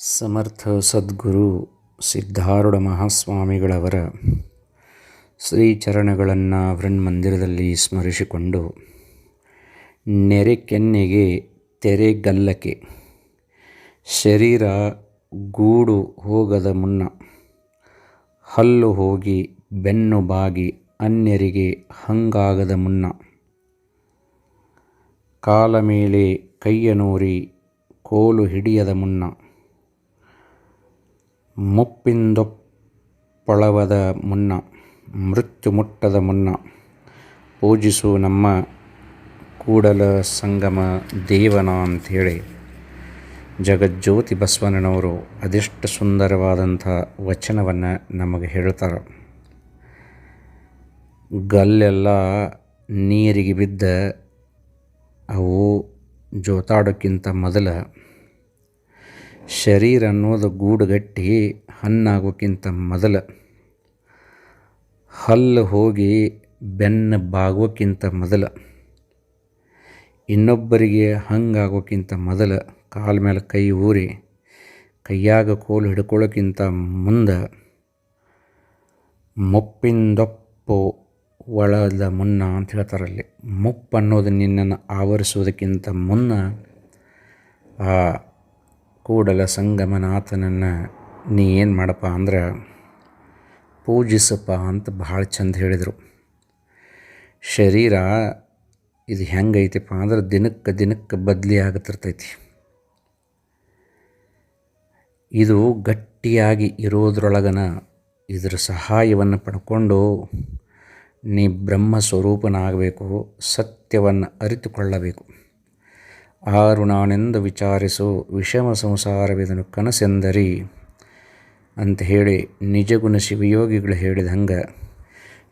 ಸಮರ್ಥ ಸದ್ಗುರು ಸಿದ್ಧಾರೂಢ ಮಹಾಸ್ವಾಮಿಗಳವರ ಶ್ರೀಚರಣಗಳನ್ನು ವೃಣ್ಮಂದಿರದಲ್ಲಿ ಸ್ಮರಿಸಿಕೊಂಡು ನೆರೆ ಕೆನ್ನೆಗೆ ತೆರೆಗಲ್ಲಕ್ಕೆ ಶರೀರ ಗೂಡು ಹೋಗದ ಮುನ್ನ ಹಲ್ಲು ಹೋಗಿ ಬೆನ್ನು ಬಾಗಿ ಅನ್ಯರಿಗೆ ಹಂಗಾಗದ ಮುನ್ನ ಕಾಲ ಮೇಲೆ ಕೈಯ ನೋರಿ ಕೋಲು ಹಿಡಿಯದ ಮುನ್ನ ಮುಪ್ಪಿಂದೊಪ್ಪಳವದ ಮುನ್ನ, ಮೃತ್ಯು ಮುಟ್ಟದ ಮುನ್ನ ಪೂಜಿಸು ನಮ್ಮ ಕೂಡಲ ಸಂಗಮ ದೇವನ ಅಂಥೇಳಿ ಜಗಜ್ಯೋತಿ ಬಸವಣ್ಣನವರು ಅದೆಷ್ಟು ಸುಂದರವಾದಂಥ ವಚನವನ್ನು ನಮಗೆ ಹೇಳ್ತಾರೆ. ಗಲ್ಲೆಲ್ಲ ನೀರಿಗೆ ಬಿದ್ದ ಅವು ಜೋತಾಡೋಕ್ಕಿಂತ ಮೊದಲ ಶರೀರ ಅನ್ನೋದು ಗೂಡುಗಟ್ಟಿ ಹಣ್ಣಾಗೋಕ್ಕಿಂತ ಮೊದಲ. ಹಲ್ಲು ಹೋಗಿ ಬೆನ್ನು ಬಾಗೋಕ್ಕಿಂತ ಮೊದಲ. ಇನ್ನೊಬ್ಬರಿಗೆ ಹಂಗಾಗೋಕ್ಕಿಂತ ಮೊದಲ. ಕಾಲ ಮೇಲೆ ಕೈ ಊರಿ, ಕೈಯಾಗ ಕೋಲು ಹಿಡ್ಕೊಳ್ಳೋಕ್ಕಿಂತ ಮುಂದೆ. ಮುಪ್ಪಿಂದೊಪ್ಪು ಒಳದ ಮುನ್ನ ಅಂತ ಹೇಳ್ತಾರಲ್ಲಿ. ಮುಪ್ಪು ಅನ್ನೋದು ನಿನ್ನನ್ನು ಆವರಿಸೋದಕ್ಕಿಂತ ಮುನ್ನ ಆ ಕೂಡಲ ಸಂಗಮನಾಥನನ್ನು ನೀ ಏನು ಮಾಡಪ್ಪ ಅಂದ್ರೆ ಪೂಜಿಸಪ್ಪ ಅಂತ ಭಾಳ ಚಂದ ಹೇಳಿದರು. ಶರೀರ ಇದು ಹೆಂಗೈತಪ್ಪ ಅಂದ್ರೆ ದಿನಕ್ಕೆ ದಿನಕ್ಕೆ ಬದಲಿ ಆಗತಿರ್ತೈತಿ. ಇದು ಗಟ್ಟಿಯಾಗಿ ಇರೋದ್ರೊಳಗನ ಇದರ ಸಹಾಯವನ್ನು ಪಡ್ಕೊಂಡು ನೀ ಬ್ರಹ್ಮ ಸ್ವರೂಪನಾಗಬೇಕು, ಸತ್ಯವನ್ನು ಅರಿತುಕೊಳ್ಳಬೇಕು. ಆರು ನಾನೆಂದು ವಿಚಾರಿಸು, ವಿಷಮ ಸಂಸಾರವಿದನು ಕನಸೆಂದರಿ? ಅಂತ ಹೇಳಿ ನಿಜಗುಣ ಶಿವಯೋಗಿಗಳು ಹೇಳಿದ ಹಂಗೆ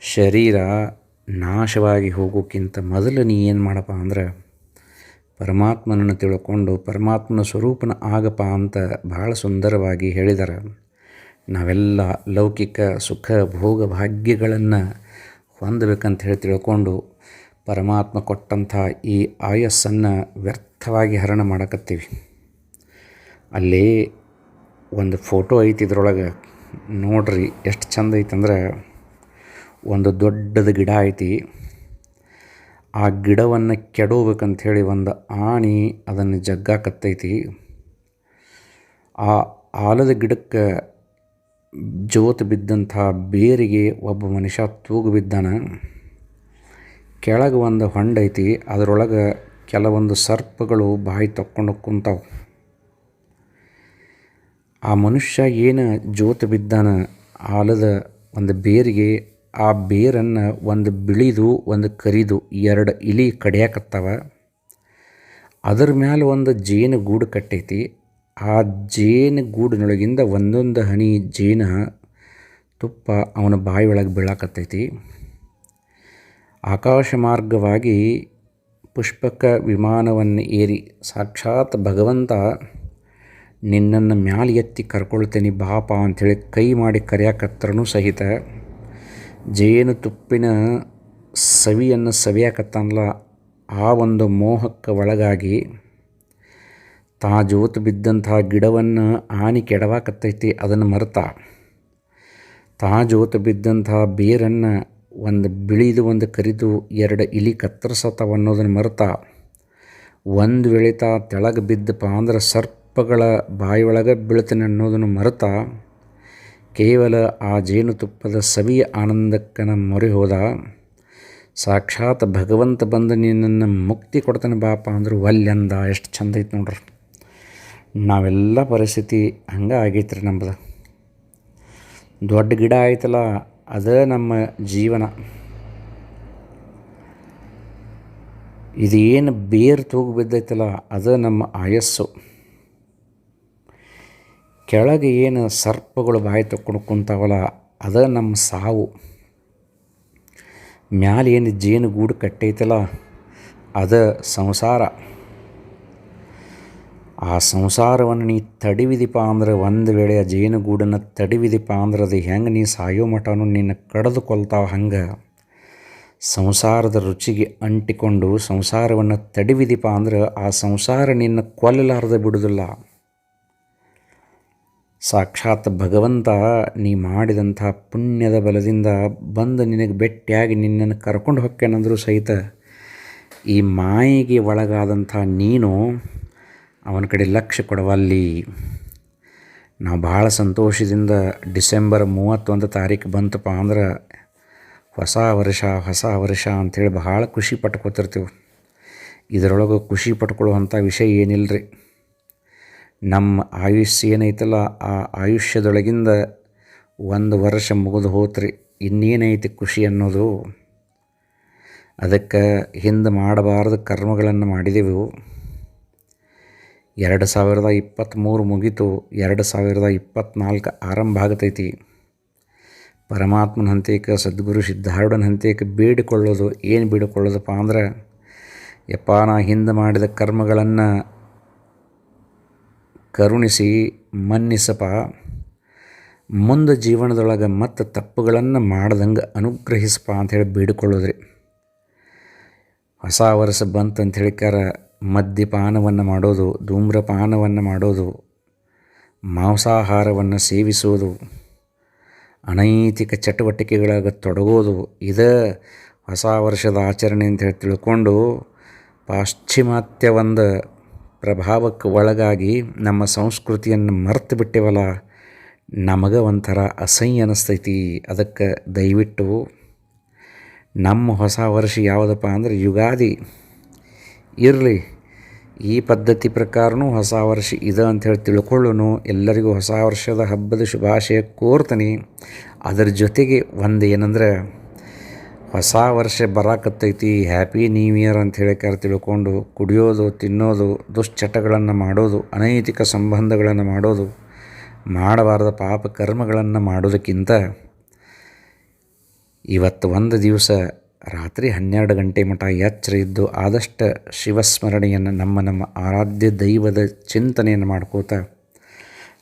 ಶರೀರ ನಾಶವಾಗಿ ಹೋಗೋಕ್ಕಿಂತ ಮೊದಲು ನೀ ಏನು ಮಾಡಪ್ಪ ಅಂದ್ರೆ, ಪರಮಾತ್ಮನನ್ನು ತಿಳ್ಕೊಂಡು ಪರಮಾತ್ಮನ ಸ್ವರೂಪನ ಆಗಪ್ಪ ಅಂತ ಭಾಳ ಸುಂದರವಾಗಿ ಹೇಳಿದ್ದಾರೆ ನಾವೆಲ್ಲ ಲೌಕಿಕ ಸುಖ ಭೋಗ ಭಾಗ್ಯಗಳನ್ನು ಹೊಂದಬೇಕಂತ ಹೇಳಿ ತಿಳ್ಕೊಂಡು ಪರಮಾತ್ಮ ಕೊಟ್ಟಂಥ ಈ ಆಯಸ್ಸನ್ನು ವ್ಯರ್ಥವಾಗಿ ಹರಣ ಮಾಡಕತ್ತೀವಿ. ಅಲ್ಲಿ ಒಂದು ಫೋಟೋ ಐತಿ ಇದ್ರೊಳಗೆ. ನೋಡ್ರಿ ಎಷ್ಟು ಚಂದ ಐತಂದ್ರೆ ಒಂದು ದೊಡ್ಡದ ಗಿಡ ಐತಿ. ಆ ಗಿಡವನ್ನು ಕೆಡೋಬೇಕಂಥೇಳಿ ಒಂದು ಆಣಿ ಅದನ್ನು ಜಗ್ಗಾಕತ್ತೈತಿ. ಆ ಆಲದ ಗಿಡಕ್ಕೆ ಜೋತು ಬಿದ್ದಂಥ ಬೇರಿಗೆ ಒಬ್ಬ ಮನುಷ್ಯ ತೂಗು ಬಿದ್ದಾನ. ಕೆಳಗೆ ಒಂದು ಹೊಂಡ ಐತಿ ಅದರೊಳಗೆ ಕೆಲವೊಂದು ಸರ್ಪಗಳು ಬಾಯಿ ತಕ್ಕೊಂಡು ಕುಂತಾವು. ಆ ಮನುಷ್ಯ ಏನು ಜೋತು ಬಿದ್ದಾನ, ಆಲದ ಒಂದು ಬೇರಿಗೆ ಆ ಬೇರನ್ನು ಒಂದು ಬಿಳಿದು, ಒಂದು ಕರಿದು, ಎರಡು ಇಲಿ ಕಡಿಯಾಕತ್ತವ. ಅದರ ಮ್ಯಾಲೆ ಒಂದು ಜೇನು ಗೂಡು ಕಟ್ಟೈತಿ. ಆ ಜೇನು ಗೂಡಿನೊಳಗಿಂದ ಒಂದೊಂದು ಹನಿ ಜೇನ ತುಪ್ಪ ಅವನ ಬಾಯಿ ಒಳಗೆ ಬೀಳಾಕತ್ತೈತಿ. ಆಕಾಶ ಮಾರ್ಗವಾಗಿ ಪುಷ್ಪಕ ವಿಮಾನವನ್ನು ಏರಿ ಸಾಕ್ಷಾತ್ ಭಗವಂತ ನಿನ್ನನ್ನು ಮ್ಯಾಲೆ ಎತ್ತಿ ಕರ್ಕೊಳ್ತೇನೆ ಬಾಪ ಅಂಥೇಳಿ ಕೈ ಮಾಡಿ ಕರೆಯಾಕತ್ರನೂ ಸಹಿತ ಜೇನು ತುಪ್ಪಿನ ಸವಿಯನ್ನು ಸವಿಯಾಕತ್ತಾನಲ್ಲ ಆ ಒಂದು ಮೋಹಕ್ಕೆ ಒಳಗಾಗಿ ತಾ ಜೋತು ಬಿದ್ದಂತಹ ಗಿಡವನ್ನು ಆನಿ ಕೆಡವಾಕತ್ತೈತಿ ಅದನ್ನು ಮರೆತ. ತಾ ಜೋತು ಬಿದ್ದಂತಹ ಬೇರನ್ನು ಒಂದು ಬಿಳಿದು ಒಂದು ಕರಿದು ಎರಡು ಇಲಿ ಕತ್ತರಿಸತ್ತವ ಅನ್ನೋದನ್ನು ಮರೆತ ಒಂದು ವೇಳೆ ತಾ ತೆಳಗೆ ಬಿದ್ದಪ್ಪ ಅಂದ್ರೆ ಸರ್ಪಗಳ ಬಾಯಿಯೊಳಗೆ ಬೀಳ್ತಾನೆ ಅನ್ನೋದನ್ನು ಮರೆತ ಕೇವಲ ಆ ಜೇನುತುಪ್ಪದ ಸವಿಯ ಆನಂದಕ್ಕನ ಮೊರೆ ಹೋದ. ಸಾಕ್ಷಾತ್ ಭಗವಂತ ಬಂದು ನಿನ್ನನ್ನು ಮುಕ್ತಿ ಕೊಡ್ತಾನೆ ಬಾಪ ಅಂದ್ರೆ ಒಲ್ಲೆಂದ ಎಷ್ಟು ಚಂದ ಐತೆ ನೋಡ್ರಿ. ನಾವೆಲ್ಲ ಪರಿಸ್ಥಿತಿ ಹಂಗೆ ಆಗೈತ್ರಿ ನಮ್ಮದು ದೊಡ್ಡ ಗಿಡ ಆಯ್ತಲ್ಲ ಅದೇ ನಮ್ಮ ಜೀವನ. ಇದೇನು ಬೇರು ತೂಗು ಬಿದ್ದೈತಲ್ಲ, ಅದು ನಮ್ಮ ಆಯಸ್ಸು. ಕೆಳಗೆ ಏನು ಸರ್ಪಗಳು ಬಾಯಿ ತಕ್ಕೊಂಡು ಕುಂತಾವಲ್ಲ, ಅದ ನಮ್ಮ ಸಾವು. ಮ್ಯಾಲೆ ಏನು ಜೇನು ಗೂಡು ಕಟ್ಟೈತಲ್ಲ, ಅದ ಸಂಸಾರ. ಆ ಸಂಸಾರವನ್ನು ನೀ ತಡಿವಿದಿಪ್ಪ ಅಂದ್ರೆ ಒಂದು ವೇಳೆ ಆ ಜೇನುಗೂಡನ್ನು ತಡಿವಿದಿಪ್ಪ ಅಂದ್ರೆ ಅದು ಹೆಂಗೆ ನೀ ಸಾಯೋ ಮಟನು ನಿನ್ನ ಕಡ್ದು ಕೊಲ್ತಾವ ಹಂಗೆ. ಸಂಸಾರದ ರುಚಿಗೆ ಅಂಟಿಕೊಂಡು ಸಂಸಾರವನ್ನು ತಡಿವಿದಿಪ್ಪ ಅಂದ್ರೆ ಆ ಸಂಸಾರ ನಿನ್ನ ಕೊಲ್ಲಲಾರದೆ ಬಿಡುದಿಲ್ಲ. ಸಾಕ್ಷಾತ್ ಭಗವಂತ ನೀ ಮಾಡಿದಂಥ ಪುಣ್ಯದ ಬಲದಿಂದ ಬಂದು ನಿನಗೆ ಬೆಟ್ಟಿಯಾಗಿ ನಿನ್ನನ್ನು ಕರ್ಕೊಂಡು ಹೊಕ್ಕೇನಂದರೂ ಸಹಿತ, ಈ ಮಾಯಿಗೆ ಒಳಗಾದಂಥ ನೀನು ಅವನ ಕಡೆ ಲಕ್ಷ್ಯ ಕೊಡವಲ್ಲಿ ನಾವು ಭಾಳ ಸಂತೋಷದಿಂದ ಡಿಸೆಂಬರ್ ಮೂವತ್ತೊಂದು ತಾರೀಕು ಬಂತಪ್ಪ ಅಂದ್ರೆ ಹೊಸ ವರ್ಷ ಹೊಸ ವರ್ಷ ಅಂಥೇಳಿ ಭಾಳ ಖುಷಿ ಪಟ್ಕೋತಿರ್ತೀವಿ. ಇದರೊಳಗೆ ಖುಷಿ ಪಟ್ಕೊಳ್ಳುವಂಥ ವಿಷಯ ಏನಿಲ್ಲ ರೀ ನಮ್ಮ ಆಯುಷ್ಯ ಏನೈತಲ್ಲ, ಆ ಆಯುಷ್ಯದೊಳಗಿಂದ ಒಂದು ವರ್ಷ ಮುಗಿದು ಹೋತ್ರಿ, ಇನ್ನೇನೈತಿ ಖುಷಿ ಅನ್ನೋದು? ಅದಕ್ಕೆ ಹಿಂದೆ ಮಾಡಬಾರ್ದ ಕರ್ಮಗಳನ್ನು ಮಾಡಿದೆವು. ಎರಡು ಸಾವಿರದ ಇಪ್ಪತ್ತ್ಮೂರು ಮುಗಿತು, ಎರಡು ಸಾವಿರದ ಇಪ್ಪತ್ತ್ನಾಲ್ಕು ಆರಂಭ ಆಗತೈತಿ. ಪರಮಾತ್ಮನ ಹಂತೇಕ, ಸದ್ಗುರು ಸಿದ್ಧಾರೂಢನ ಹಂತೇಕ ಬೇಡಿಕೊಳ್ಳೋದು ಏನು ಬೇಡಿಕೊಳ್ಳೋದಪ್ಪ ಅಂದ್ರೆ, ಯಪ್ಪ ನಾ ಹಿಂದೆ ಮಾಡಿದ ಕರ್ಮಗಳನ್ನು ಕರುಣಿಸಿ, ಮನ್ನಿಸಪ್ಪ. ಮುಂದೆ ಜೀವನದೊಳಗೆ ಮತ್ತು ತಪ್ಪುಗಳನ್ನು ಮಾಡ್ದಂಗೆ ಅನುಗ್ರಹಿಸಪ್ಪ ಅಂಥೇಳಿ ಬೇಡಿಕೊಳ್ಳೋದ್ರಿ. ಹೊಸ ವರ್ಷ ಬಂತಂತ ಹೇಳಿಕಾರ ಮದ್ಯಪಾನವನ್ನು ಮಾಡೋದು, ಧೂಮ್ರಪಾನವನ್ನು ಮಾಡೋದು, ಮಾಂಸಾಹಾರವನ್ನು ಸೇವಿಸೋದು, ಅನೈತಿಕ ಚಟುವಟಿಕೆಗಳಾಗ ತೊಡಗೋದು, ಇದೇ ಹೊಸ ವರ್ಷದ ಆಚರಣೆ ಅಂತ ಹೇಳಿ ತಿಳ್ಕೊಂಡು ಪಾಶ್ಚಿಮಾತ್ಯ ಒಂದು ಪ್ರಭಾವಕ್ಕೆ ಒಳಗಾಗಿ ನಮ್ಮ ಸಂಸ್ಕೃತಿಯನ್ನು ಮರೆತು ಬಿಟ್ಟೇವಲ್ಲ, ನಮಗೆ ಒಂಥರ ಅಸಹ್ಯ ಅನಿಸ್ತೈತಿ. ಅದಕ್ಕೆ ದಯವಿಟ್ಟು ನಮ್ಮ ಹೊಸ ವರ್ಷ ಯಾವುದಪ್ಪ ಅಂದ್ರೆ ಯುಗಾದಿ. ಇರಲಿ. ಈ ಪದ್ಧತಿ ಪ್ರಕಾರನೂ ಹೊಸ ವರ್ಷ ಇದೆ ಅಂಥೇಳಿ ತಿಳ್ಕೊಳ್ಳೋನು. ಎಲ್ಲರಿಗೂ ಹೊಸ ವರ್ಷದ ಹಬ್ಬದ ಶುಭಾಶಯ ಕೋರ್ತೀನಿ. ಅದರ ಜೊತೆಗೆ ಒಂದು ಏನಂದ್ರೆ, ಹೊಸ ವರ್ಷ ಬರಾಕತ್ತೈತಿ, ಹ್ಯಾಪಿ ನ್ಯೂ ಇಯರ್ ಅಂತ ಹೇಳಿಕಾರ ತಿಳ್ಕೊಂಡು ಕುಡಿಯೋದು, ತಿನ್ನೋದು, ದುಶ್ಚಟಗಳನ್ನು ಮಾಡೋದು, ಅನೈತಿಕ ಸಂಬಂಧಗಳನ್ನು ಮಾಡೋದು, ಮಾಡಬಾರದ ಪಾಪ ಕರ್ಮಗಳನ್ನು ಮಾಡೋದಕ್ಕಿಂತ ಇವತ್ತು ಒಂದು ದಿವಸ ರಾತ್ರಿ ಹನ್ನೆರಡು ಗಂಟೆ ಮಠ ಎಚ್ಚರ ಇದ್ದು ಆದಷ್ಟು ಶಿವಸ್ಮರಣೆಯನ್ನು ನಮ್ಮ ನಮ್ಮ ಆರಾಧ್ಯ ದೈವದ ಚಿಂತನೆಯನ್ನು ಮಾಡ್ಕೋತ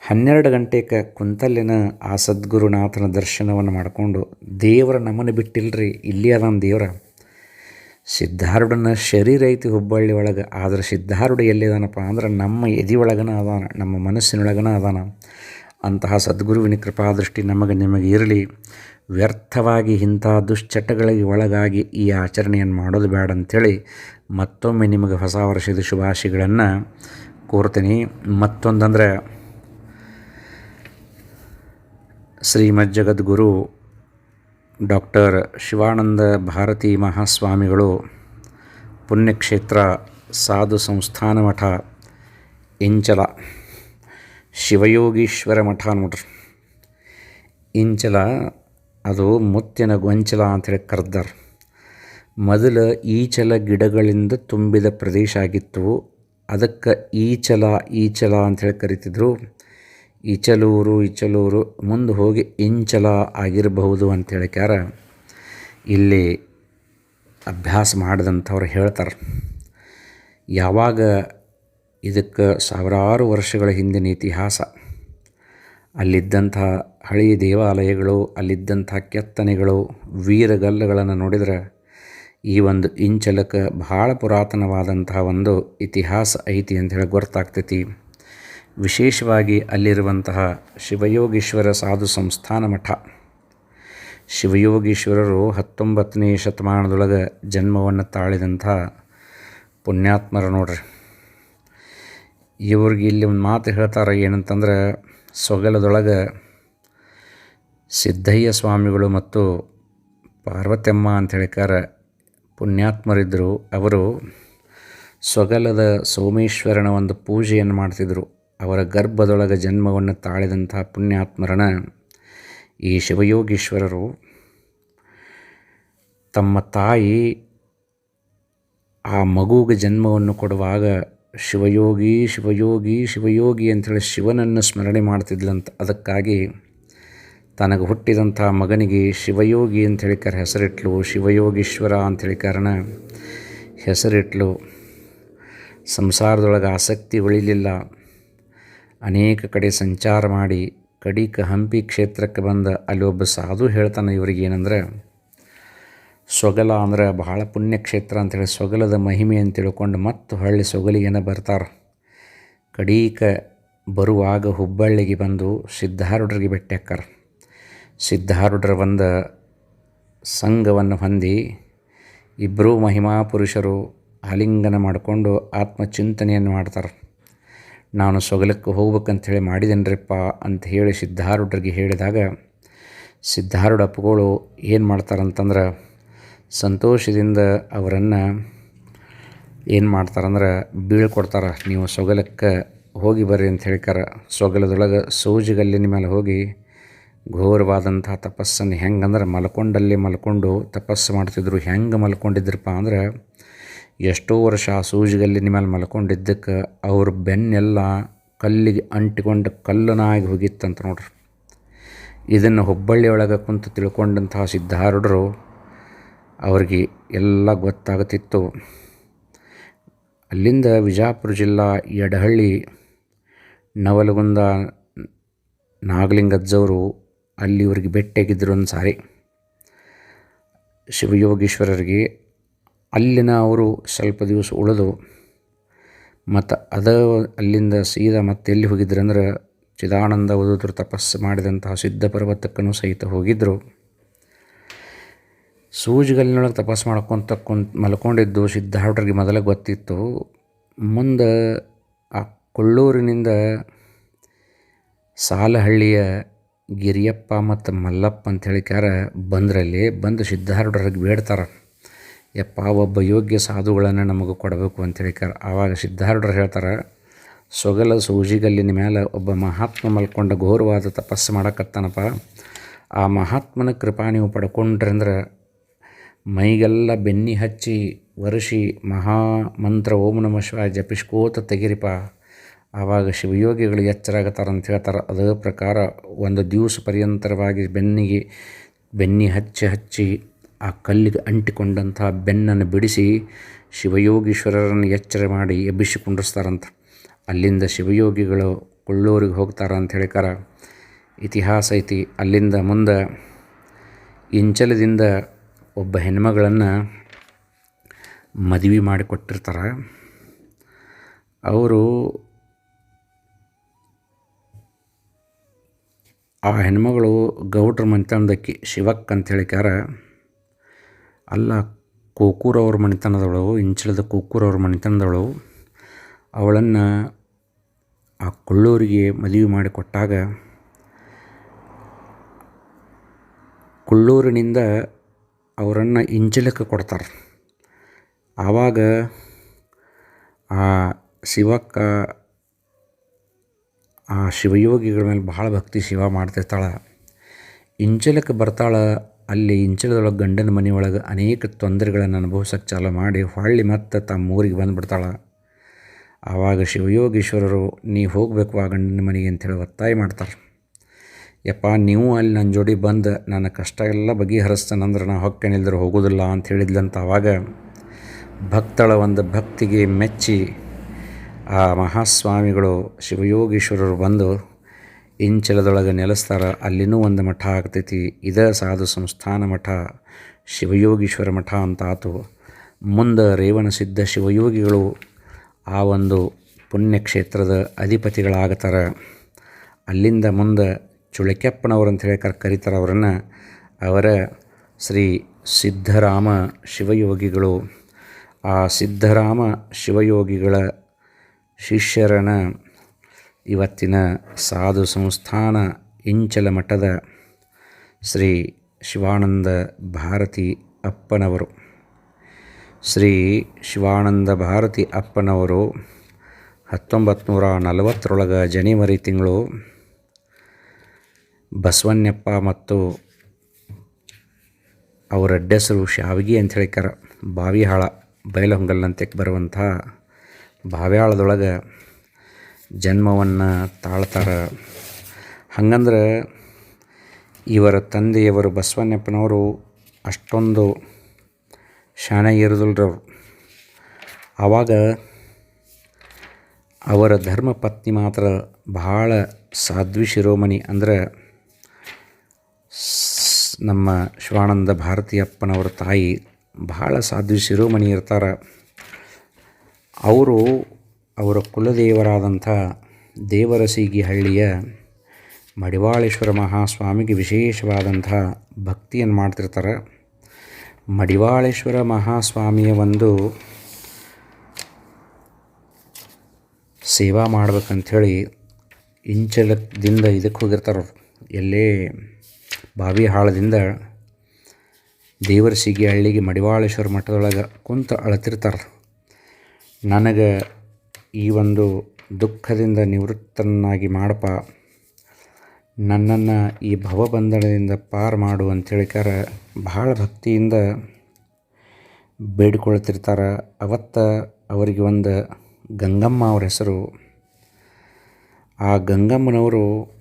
ಹನ್ನೆರಡು ಗಂಟೆಗೆ ಕುಂತಲ್ಲಿನ ಆ ಸದ್ಗುರುನಾಥನ ದರ್ಶನವನ್ನು ಮಾಡಿಕೊಂಡು, ದೇವರ ನಮ್ಮನ್ನು ಬಿಟ್ಟಿಲ್ರಿ, ಇಲ್ಲಿ ಅದಾನ ದೇವರ. ಸಿದ್ಧಾರೂಢನ ಶರೀರ ಐತಿ ಹುಬ್ಬಳ್ಳಿ ಒಳಗೆ, ಆದ್ರೆ ಸಿದ್ಧಾರೂಢ ಎಲ್ಲಿದಾನಪ್ಪ ಅಂದ್ರೆ ನಮ್ಮ ಎದಿಯೊಳಗನ ಅದಾನ, ನಮ್ಮ ಮನಸ್ಸಿನೊಳಗನ ಅದಾನ. ಅಂತಹ ಸದ್ಗುರುವಿನ ಕೃಪಾದೃಷ್ಟಿ ನಮಗೆ ನಿಮಗೆ ಇರಲಿ. ವ್ಯರ್ಥವಾಗಿ ಇಂಥ ದುಶ್ಚಟಗಳಿಗೆ ಒಳಗಾಗಿ ಈ ಆಚರಣೆಯನ್ನು ಮಾಡೋದು ಬೇಡ ಅಂಥೇಳಿ ಮತ್ತೊಮ್ಮೆ ನಿಮಗೆ ಹೊಸ ವರ್ಷದ ಶುಭಾಶಯಗಳನ್ನು ಕೋರ್ತೀನಿ. ಮತ್ತೊಂದಂದರೆ ಶ್ರೀಮದ್ ಜಗದ್ಗುರು ಡಾಕ್ಟರ್ ಶಿವಾನಂದ ಭಾರತಿ ಮಹಾಸ್ವಾಮಿಗಳು ಪುಣ್ಯಕ್ಷೇತ್ರ ಸಾಧು ಸಂಸ್ಥಾನ ಮಠ ಇಂಚಲ ಶಿವಯೋಗೀಶ್ವರ ಮಠ ಅನ್ಬಿಟ್ರು. ಇಂಚಲ ಅದು ಮುತ್ತಿನ ಗೊಂಚಲ ಅಂತೇಳಿ ಕರೆದಾರ. ಮೊದಲು ಈಚಲ ಗಿಡಗಳಿಂದ ತುಂಬಿದ ಪ್ರದೇಶ ಆಗಿತ್ತು. ಅದಕ್ಕೆ ಈಚಲ ಈಚಲ ಅಂಥೇಳಿ ಕರಿತಿದ್ರು. ಈಚಲೂರು ಈಚಲೂರು ಮುಂದೆ ಹೋಗಿ ಇಂಚಲ ಆಗಿರಬಹುದು ಅಂತ ಹೇಳ್ಕ್ಯಾರ ಇಲ್ಲಿ ಅಭ್ಯಾಸ ಮಾಡಿದಂಥವ್ರು ಹೇಳ್ತಾರೆ. ಯಾವಾಗ ಇದಕ್ಕೆ ಸಾವಿರಾರು ವರ್ಷಗಳ ಹಿಂದಿನ ಇತಿಹಾಸ, ಅಲ್ಲಿದ್ದಂಥ ಹಳೆಯ ದೇವಾಲಯಗಳು, ಅಲ್ಲಿದ್ದಂಥ ಕೆತ್ತನೆಗಳು, ವೀರಗಲ್ಲುಗಳನ್ನು ನೋಡಿದರೆ ಈ ಒಂದು ಇಂಚಲಕ ಭಾಳ ಪುರಾತನವಾದಂತಹ ಒಂದು ಇತಿಹಾಸ ಐತಿ ಅಂತ ಹೇಳಿ ಗೊತ್ತಾಗ್ತೈತಿ. ವಿಶೇಷವಾಗಿ ಅಲ್ಲಿರುವಂತಹ ಶಿವಯೋಗೀಶ್ವರ ಸಾಧು ಸಂಸ್ಥಾನ ಮಠ. ಶಿವಯೋಗೀಶ್ವರರು ಹತ್ತೊಂಬತ್ತನೇ ಶತಮಾನದೊಳಗೆ ಜನ್ಮವನ್ನು ತಾಳಿದಂಥ ಪುಣ್ಯಾತ್ಮರು ನೋಡ್ರಿ. ಇವ್ರಿಗೆ ಇಲ್ಲಿ ಒಂದು ಮಾತು ಹೇಳ್ತಾರೆ ಏನಂತಂದ್ರೆ, ಸೊಗಲದೊಳಗೆ ಸಿದ್ದಯ್ಯ ಸ್ವಾಮಿಗಳು ಮತ್ತು ಪಾರ್ವತಮ್ಮ ಅಂತ ಹೇಳಿಕಾರ ಪುಣ್ಯಾತ್ಮರಿದ್ದರು. ಅವರು ಸೊಗಲದ ಸೋಮೇಶ್ವರನ ಒಂದು ಪೂಜೆಯನ್ನು ಮಾಡ್ತಿದ್ದರು. ಅವರ ಗರ್ಭದೊಳಗೆ ಜನ್ಮವನ್ನು ತಾಳಿದಂತಹ ಪುಣ್ಯಾತ್ಮರನ ಈ ಶಿವಯೋಗೀಶ್ವರರು ತಮ್ಮ ತಾಯಿ ಆ ಮಗುವಿಗೆ ಜನ್ಮವನ್ನು ಕೊಡುವಾಗ ಶಿವಯೋಗಿ ಶಿವಯೋಗಿ ಶಿವಯೋಗಿ ಅಂಥೇಳಿ ಶಿವನನ್ನು ಸ್ಮರಣೆ ಮಾಡ್ತಿದ್ಲಂತ. ಅದಕ್ಕಾಗಿ ತನಗೆ ಹುಟ್ಟಿದಂಥ ಮಗನಿಗೆ ಶಿವಯೋಗಿ ಅಂಥೇಳಿ ಕರ ಹೆಸರಿಟ್ಲು, ಶಿವಯೋಗೀಶ್ವರ ಅಂತ ಕಾರಣ ಹೆಸರಿಟ್ಲು. ಸಂಸಾರದೊಳಗೆ ಆಸಕ್ತಿ ಉಳಿಲಿಲ್ಲ. ಅನೇಕ ಕಡೆ ಸಂಚಾರ ಮಾಡಿ ಕಡಿಕ ಹಂಪಿ ಕ್ಷೇತ್ರಕ್ಕೆ ಬಂದ ಅಲ್ಲಿ ಒಬ್ಬ ಸಾಧು ಹೇಳ್ತಾನೆ ಇವರಿಗೆ ಏನಂದ್ರೆ, ಸೊಗಲ ಅಂದ್ರೆ ಬಹಳ ಪುಣ್ಯಕ್ಷೇತ್ರ ಅಂಥೇಳಿ ಸೊಗಲದ ಮಹಿಮೆ ಅಂತ ತಿಳ್ಕೊಂಡು ಮತ್ತು ಹಳ್ಳಿ ಸೊಗಲಿಗೇನ ಬರ್ತಾರೆ. ಕಡೀಕ ಬರುವಾಗ ಹುಬ್ಬಳ್ಳಿಗೆ ಬಂದು ಸಿದ್ಧಾರೂಢರಿಗೆ ಭೇಟಿ ಆಕ್ಕಾರ ಸಿದ್ಧಾರೂಢರ ಒಂದು ಸಂಘವನ್ನು ಹೊಂದಿ ಇಬ್ಬರೂ ಮಹಿಮಾ ಪುರುಷರು ಆಲಿಂಗನ ಮಾಡಿಕೊಂಡು ಆತ್ಮಚಿಂತನೆಯನ್ನು ಮಾಡ್ತಾರೆ. ನಾನು ಸೊಗಲಕ್ಕೆ ಹೋಗ್ಬೇಕಂಥೇಳಿ ಮಾಡಿದೇನ್ರಿಪ್ಪ ಅಂತ ಹೇಳಿ ಸಿದ್ಧಾರೂಢರಿಗೆ ಹೇಳಿದಾಗ ಸಿದ್ಧಾರೂಢ ಅಪ್ಪುಗಳು ಏನು ಮಾಡ್ತಾರಂತಂದ್ರೆ ಸಂತೋಷದಿಂದ ಅವರನ್ನು ಏನು ಮಾಡ್ತಾರಂದ್ರೆ ಬೀಳ್ಕೊಡ್ತಾರೆ ನೀವು ಸೊಗಲಕ್ಕೆ ಹೋಗಿ ಬರ್ರಿ ಅಂತ ಹೇಳ್ಕಾರ ಸೊಗಲದೊಳಗೆ ಸೂಜಿಗಲ್ಲಿನ ಮೇಲೆ ಹೋಗಿ ಘೋರವಾದಂಥ ತಪಸ್ಸನ್ನು ಹೆಂಗಂದ್ರೆ ಮಲ್ಕೊಂಡಲ್ಲಿ ಮಲ್ಕೊಂಡು ತಪಸ್ಸು ಮಾಡ್ತಿದ್ರು, ಹೆಂಗೆ ಮಲ್ಕೊಂಡಿದ್ರಪ್ಪ ಅಂದ್ರೆ ಎಷ್ಟೋ ವರ್ಷ ಆ ಸೂಜಿಗಲ್ಲಿನ ಮೇಲೆ ಮಲ್ಕೊಂಡಿದ್ದಕ್ಕೆ ಅವ್ರ ಬೆನ್ನೆಲ್ಲ ಕಲ್ಲಿಗೆ ಅಂಟಿಕೊಂಡು ಕಲ್ಲನಾಗಿ ಹೋಗಿತ್ತಂತ ನೋಡ್ರಿ. ಇದನ್ನು ಹುಬ್ಬಳ್ಳಿ ಒಳಗೆ ಕುಂತು ತಿಳ್ಕೊಂಡಂತಹ ಸಿದ್ಧಾರೂಢರು ಅವ್ರಿಗೆ ಎಲ್ಲ ಗೊತ್ತಾಗುತ್ತಿತ್ತು. ಅಲ್ಲಿಂದ ವಿಜಾಪುರ ಜಿಲ್ಲಾ ಯಡಹಳ್ಳಿ, ನವಲಗುಂದ, ನಾಗಲಿಂಗಜ್ಜವರು ಅಲ್ಲಿ ಇವ್ರಿಗೆ ಭೇಟಿಯಾಗಿದ್ದರು ಒಂದು ಸಾರಿ. ಶಿವಯೋಗೀಶ್ವರರಿಗೆ ಅಲ್ಲಿನ ಅವರು ಸ್ವಲ್ಪ ದಿವಸ ಉಳಿದು ಮತ್ತು ಅದ ಅಲ್ಲಿಂದ ಸೀದಾ ಮತ್ತೆ ಎಲ್ಲಿ ಹೋಗಿದ್ರು ಅಂದ್ರೆ ಚಿದಾನಂದ ಓದಿದ್ರು ತಪಸ್ಸು ಮಾಡಿದಂತಹ ಸಿದ್ಧ ಪರ್ವತಕ್ಕೂ ಸಹಿತ ಹೋಗಿದ್ದರು ಸೂಜಿಗಲ್ಲಿನೊಳಗೆ ತಪಸ್ಸು ಮಾಡ್ಕೊತ ಕುಂತ ಮಲ್ಕೊಂಡಿದ್ದು ಸಿದ್ಧಾರ್ಡ್ರಿಗೆ ಮೊದಲೇ ಗೊತ್ತಿತ್ತು. ಮುಂದೆ ಆ ಕೊಳ್ಳೂರಿನಿಂದ ಸಾಲಹಳ್ಳಿಯ ಗಿರಿಯಪ್ಪ ಮತ್ತು ಮಲ್ಲಪ್ಪ ಅಂತ ಹೇಳಿಕ್ಯಾರ ಬಂದ್ರಲ್ಲಿ ಬಂದು ಸಿದ್ಧಾರೂಢರಿಗೆ ಬೇಡ್ತಾರೆ. ಯಪ್ಪ, ಒಬ್ಬ ಯೋಗ್ಯ ಸಾಧುಗಳನ್ನು ನಮಗೆ ಕೊಡಬೇಕು ಅಂತ ಹೇಳಿಕ್ಯಾರ ಆವಾಗ ಸಿದ್ಧಾರೂಢರು ಹೇಳ್ತಾರೆ, ಸೊಗಲ ಸೂಜಿಗಲ್ಲಿನ ಮೇಲೆ ಒಬ್ಬ ಮಹಾತ್ಮ ಮಲ್ಕೊಂಡ ಘೋರವಾದ ತಪಸ್ಸು ಮಾಡಕತ್ತಾನಪ್ಪ. ಆ ಮಹಾತ್ಮನ ಕೃಪಾ ನೀವು ಪಡ್ಕೊಂಡ್ರಂದ್ರೆ ಮೈಗೆಲ್ಲ ಬೆನ್ನಿ ಹಚ್ಚಿ ವರ್ಷಿ ಮಹಾ ಮಂತ್ರ ಓಂ ನಮ ಶಿವಾಯ ಜಪಿಸ್ಕೋತ ತೆಗಿರಿಪ. ಆವಾಗ ಶಿವಯೋಗಿಗಳು ಎಚ್ಚರಾಗತ್ತಾರ ಅಂತ ಹೇಳ್ತಾರೆ. ಅದೇ ಪ್ರಕಾರ ಒಂದು ದಿವಸ ಪರ್ಯಂತರವಾಗಿ ಬೆನ್ನಿಗೆ, ಬೆನ್ನಿ ಹಚ್ಚಿ ಹಚ್ಚಿ ಆ ಕಲ್ಲಿಗೆ ಅಂಟಿಕೊಂಡಂಥ ಬೆನ್ನನ್ನು ಬಿಡಿಸಿ ಶಿವಯೋಗೀಶ್ವರರನ್ನು ಎಚ್ಚರ ಮಾಡಿ ಎಬ್ಬಿಸಿ ಕುಂಡ್ರಿಸ್ತಾರಂತ ಅಲ್ಲಿಂದ ಶಿವಯೋಗಿಗಳು ಕೊಳ್ಳೂರಿಗೆ ಹೋಗ್ತಾರೆ ಅಂತ ಹೇಳಿಕಾರ. ಇತಿಹಾಸ ಐತಿ. ಅಲ್ಲಿಂದ ಮುಂದೆ ಇಂಚಲದಿಂದ ಒಬ್ಬ ಹೆಣ್ಮಗಳನ್ನು ಮದುವೆ ಮಾಡಿಕೊಟ್ಟಿರ್ತಾರೆ. ಅವರು ಆ ಹೆಣ್ಮಗಳು ಗೌಡ್ರ ಮನೆತನದಕ್ಕಿ ಶಿವಕ್ ಅಂತ ಹೇಳಿಕಾರ ಅಲ್ಲ ಕೋಕೂರವ್ರ ಮನೆತನದವಳು ಇಂಚಳದ ಕೋಕೂರವ್ರ ಮನೆತನದವಳು, ಅವಳನ್ನು ಆ ಕುಳ್ಳೂರಿಗೆ ಮದುವೆ ಮಾಡಿಕೊಟ್ಟಾಗ ಕುಳ್ಳೂರಿನಿಂದ ಅವರನ್ನು ಇಂಚಲಕ್ಕೆ ಕೊಡ್ತಾರೆ. ಆವಾಗ ಆ ಶಿವಕ್ಕ ಆ ಶಿವಯೋಗಿಗಳ ಮೇಲೆ ಭಾಳ ಭಕ್ತಿ ಶಿವ ಮಾಡ್ತಿರ್ತಾಳೆ. ಇಂಚಲಕ್ಕೆ ಬರ್ತಾಳೆ. ಅಲ್ಲಿ ಇಂಚಲದೊಳಗೆ ಗಂಡನ ಮನೆಯೊಳಗೆ ಅನೇಕ ತೊಂದರೆಗಳನ್ನು ಅನುಭವಿಸೋಕ್ಕೆ ಚಾಲು ಮಾಡಿ ಹೊಳ್ಳಿ ಮತ್ತೆ ತಮ್ಮ ಊರಿಗೆ ಬಂದುಬಿಡ್ತಾಳೆ. ಆವಾಗ ಶಿವಯೋಗೀಶ್ವರರು, ನೀ ಹೋಗಬೇಕು ಆ ಗಂಡನ ಮನೆಗೆ ಅಂಥೇಳಿ ಒತ್ತಾಯ ಮಾಡ್ತಾರೆ ಯಪ್ಪ, ನೀವು ಅಲ್ಲಿ ನನ್ನ ಜೋಡಿ ಬಂದು ನನ್ನ ಕಷ್ಟ ಎಲ್ಲ ಬಗೆಹರಿಸ್ತಾನಂದ್ರೆ ನಾ ಹೊಕ್ಕೇನಿಲ್ದ್ರೆ ಹೋಗೋದಿಲ್ಲ ಅಂತ ಹೇಳಿದ್ಲಂತ ಆವಾಗ ಭಕ್ತಳ ಒಂದು ಭಕ್ತಿಗೆ ಮೆಚ್ಚಿ ಆ ಮಹಾಸ್ವಾಮಿಗಳು ಶಿವಯೋಗೀಶ್ವರರು ಬಂದು ಇಂಚಲದೊಳಗೆ ನೆಲೆಸ್ತಾರೆ. ಅಲ್ಲಿನೂ ಒಂದು ಮಠ ಆಗ್ತೈತಿ. ಇದೇ ಸಾಧು ಸಂಸ್ಥಾನ ಮಠ, ಶಿವಯೋಗೀಶ್ವರ ಮಠ ಅಂತಾತು. ಮುಂದೆ ಮುಂದೆ ರೇವಣಸಿದ್ಧ ಶಿವಯೋಗಿಗಳು ಆ ಒಂದು ಪುಣ್ಯಕ್ಷೇತ್ರದ ಅಧಿಪತಿಗಳಾಗ್ತಾರೆ. ಅಲ್ಲಿಂದ ಮುಂದೆ ಚುಳಕೆಪ್ಪನವರು ಅಂತ ಹೇಳಿ ಕರ್, ಕರೀತಾರೆ ಅವರನ್ನು. ಅವರ ಶ್ರೀ ಸಿದ್ಧರಾಮ ಶಿವಯೋಗಿಗಳು. ಆ ಸಿದ್ಧರಾಮ ಶಿವಯೋಗಿಗಳ ಶಿಷ್ಯರನ ಇವತ್ತಿನ ಸಾಧು ಸಂಸ್ಥಾನ ಇಂಚಲ ಮಠದ ಶ್ರೀ ಶಿವಾನಂದ ಭಾರತಿ ಅಪ್ಪನವರು. ಶ್ರೀ ಶಿವಾನಂದ ಭಾರತಿ ಅಪ್ಪನವರು ಹತ್ತೊಂಬತ್ತು ನೂರ ನಲವತ್ತರೊಳಗೆ ಜನವರಿ ತಿಂಗಳು ಬಸವನ್ಯಪ್ಪ ಮತ್ತು ಅವರ ಅಡ್ಡೆಸರು ಶಾವಿಗೆ ಅಂತ ಹೇಳಿಕಾರ ಬಾವಿಹಾಳ ಬೈಲಹೊಂಗಲ್ನಂತೆ ಬರುವಂಥ ಬಾವಿಹಾಳದೊಳಗೆ ಜನ್ಮವನ್ನು ತಾಳ್ತಾರೆ. ಹಂಗಂದ್ರೆ ಇವರ ತಂದೆಯವರು ಬಸವಣ್ಣಪ್ಪನವರು ಅಷ್ಟೊಂದು ಶಾಣೆ ಇರೋದಿಲ್ರವ್ರು. ಆವಾಗ ಅವರ ಧರ್ಮ ಪತ್ನಿ ಮಾತ್ರ ಭಾಳ ಸಾಧ್ವಿ ಶಿರೋಮಣಿ. ಅಂದರೆ ನಮ್ಮ ಶಿವಾನಂದ ಭಾರತಿಯಪ್ಪನವರ ತಾಯಿ ಭಾಳ ಸಾಧ್ವಿ ಶಿರೋಮಣಿ ಇರ್ತಾರೆ. ಅವರು ಅವರ ಕುಲದೇವರಾದಂಥ ದೇವರಸಿಗಿ ಹಳ್ಳಿಯ ಮಡಿವಾಳೇಶ್ವರ ಮಹಾಸ್ವಾಮಿಗೆ ವಿಶೇಷವಾದಂಥ ಭಕ್ತಿಯನ್ನು ಮಾಡ್ತಿರ್ತಾರೆ. ಮಡಿವಾಳೇಶ್ವರ ಮಹಾಸ್ವಾಮಿಯ ಒಂದು ಸೇವಾ ಮಾಡ್ಬೇಕಂಥೇಳಿ ಇಂಚಲದಿಂದ ಇದಕ್ಕೆ ಹೋಗಿರ್ತಾರೆ ಎಲ್ಲೇ ಬಾವಿ ಹಾಳದಿಂದ ದೇವರಸಿಗಿ ಹಳ್ಳಿಗೆ ಮಡಿವಾಳೇಶ್ವರ ಮಠದೊಳಗೆ ಕುಂತ ಅಳತಿರ್ತಾರೆ. ನನಗೆ ಈ ಒಂದು ದುಃಖದಿಂದ ನಿವೃತ್ತನಾಗಿ ಮಾಡಪ್ಪ. ನನ್ನನ್ನು ಈ ಭವಬಂಧನದಿಂದ ಪಾರು ಮಾಡು ಅಂತೇಳಿಕಾರ ಭಾಳ ಭಕ್ತಿಯಿಂದ ಬೇಡಿಕೊಳ್ತಿರ್ತಾರೆ. ಅವತ್ತು ಅವರಿಗೆ ಒಂದು ಗಂಗಮ್ಮ ಅವ್ರ ಹೆಸರು. ಆ ಗಂಗಮ್ಮನವರು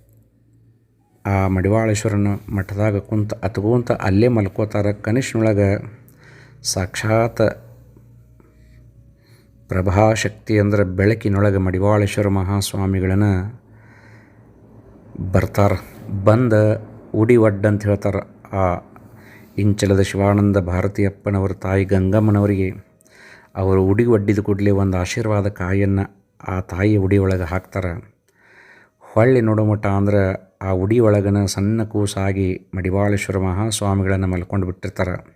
ಆ ಮಡಿವಾಳೇಶ್ವರನ ಮಠದಾಗ ಕುಂತ ಅತ್ಕೊಂತ ಅಲ್ಲೇ ಮಲ್ಕೋತಾರೆ. ಕನಸಿನೊಳಗೆ ಸಾಕ್ಷಾತ್ ಪ್ರಭಾಶಕ್ತಿ ಅಂದರೆ ಬೆಳಕಿನೊಳಗೆ ಮಡಿವಾಳೇಶ್ವರ ಮಹಾಸ್ವಾಮಿಗಳನ್ನ ಬರ್ತಾರೆ. ಬಂದ ಉಡಿ ಒಡ್ಡ ಅಂತ ಹೇಳ್ತಾರೆ ಆ ಇಂಚಲದ ಶಿವಾನಂದ ಭಾರತೀಯಪ್ಪನವರ ತಾಯಿ ಗಂಗಮ್ಮನವರಿಗೆ. ಅವರು ಉಡಿ ಒಡ್ಡಿದ ಕೂಡಲೇ ಒಂದು ಆಶೀರ್ವಾದ ಕಾಯನ್ನು ಆ ತಾಯಿ ಉಡಿ ಒಳಗೆ ಹಾಕ್ತಾರೆ. ಹೊಳ್ಳಿ ನೋಡೋಮಟ್ಟ ಅಂದ್ರೆ ಆ ಉಡಿ ಒಳಗನ ಸಣ್ಣ ಕೂಸಾಗಿ ಮಡಿವಾಳೇಶ್ವರ ಮಹಾಸ್ವಾಮಿಗಳನ್ನು ಮಲ್ಕೊಂಡು ಬಿಟ್ಟಿರ್ತಾರೆ.